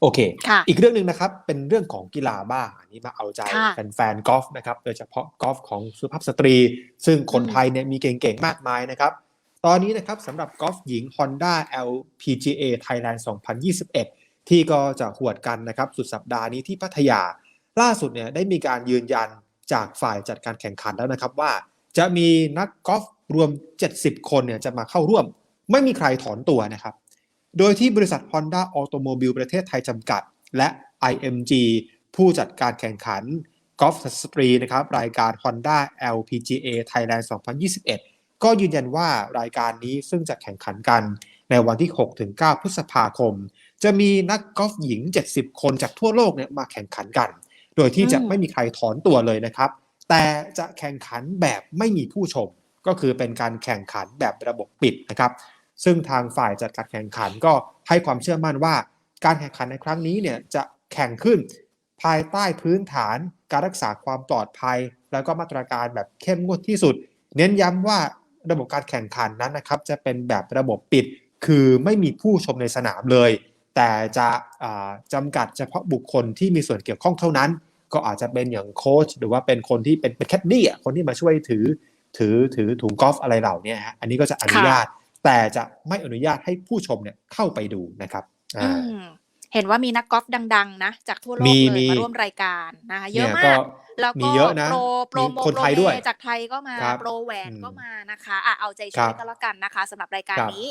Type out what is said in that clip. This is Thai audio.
โอเคค่ะอีกเรื่องหนึ่งนะครับ เป็นเรื่องของกีฬาบ้างอันนี้มาเอาใจค่ะแฟนๆกอล์ฟนะครับ โดยเฉพาะกอล์ฟของสุภาพสตรี ซึ่งคนอืมไทยเนี่ยมีเก่งๆ มากมายนะครับ ตอนนี้นะครับสำหรับกอล์ฟหญิง Honda LPGA Thailand 2021 ที่ก็จะหวดกันนะครับ สุดสัปดาห์นี้ที่พัทยา ล่าสุดเนี่ยได้มีการยืนยันจากฝ่ายจัดการแข่งขันแล้วนะครับว่า จะมีนักกอล์ฟรวม 70 คนเนี่ยจะมาเข้าร่วม ไม่มีใครถอนตัวนะครับ โดยที่บริษัท Honda Automobile ประเทศไทยจำกัด และ IMG ผู้จัดการแข่งขันกอล์ฟสตรีนะครับรายการ Honda LPGA Thailand 2021 ก็ยืนยันว่ารายการนี้ซึ่งจะแข่งขันกันในวันที่ 6-9 พฤษภาคม จะมีนักกอล์ฟหญิง 70 คนจากทั่วโลกเนี่ยมาแข่งขันกัน โดยที่จะอืมไม่มีใครถอนตัวเลยนะครับ แต่จะแข่งขันแบบไม่มีผู้ชม ก็คือเป็นการแข่งขันแบบระบบปิดนะครับ ซึ่งทางฝ่ายจัดการแข่งขันก็ให้ความเชื่อมั่นว่า การแข่งขันในครั้งนี้เนี่ยจะแข่งขึ้น ภายใต้พื้นฐานการรักษาความปลอดภัย แล้วก็มาตรการแบบเข้มงวดที่สุด เน้นย้ำว่าระบบการแข่งขันนั้นนะครับ จะเป็นแบบระบบปิด คือไม่มีผู้ชมในสนามเลย แต่จะอ่าจำกัดเฉพาะบุคคลที่มีส่วนเกี่ยวข้องเท่านั้น ก็อาจจะเป็นอย่างโค้ชหรือว่าเป็นคนที่เป็นเป็นแคดดี้คนที่มาช่วยถือถือถือถุงกอล์ฟอะไรเหล่านี้ฮะอันนี้ก็จะอนุญาต แต่จะไม่อนุญาตให้ผู้ชมเนี่ยเข้าไปดูนะครับอือ่ามเห็นว่ามีนักกอล์ฟดัง ๆ นะ จากทั่วโลกมีเลยมีมาร่วมรายการนะคะเยเนี่อะยมาก็กแล้วมีก็เยอะนะโปรโปรมีโมคนไทยโปรด้วยเมจากไทยก็มาครับโปรแหวนอืมก็มานะคะอะเอาใจครัช่วยบกันแล้วกันนะคะสำหรับรายการครับนี้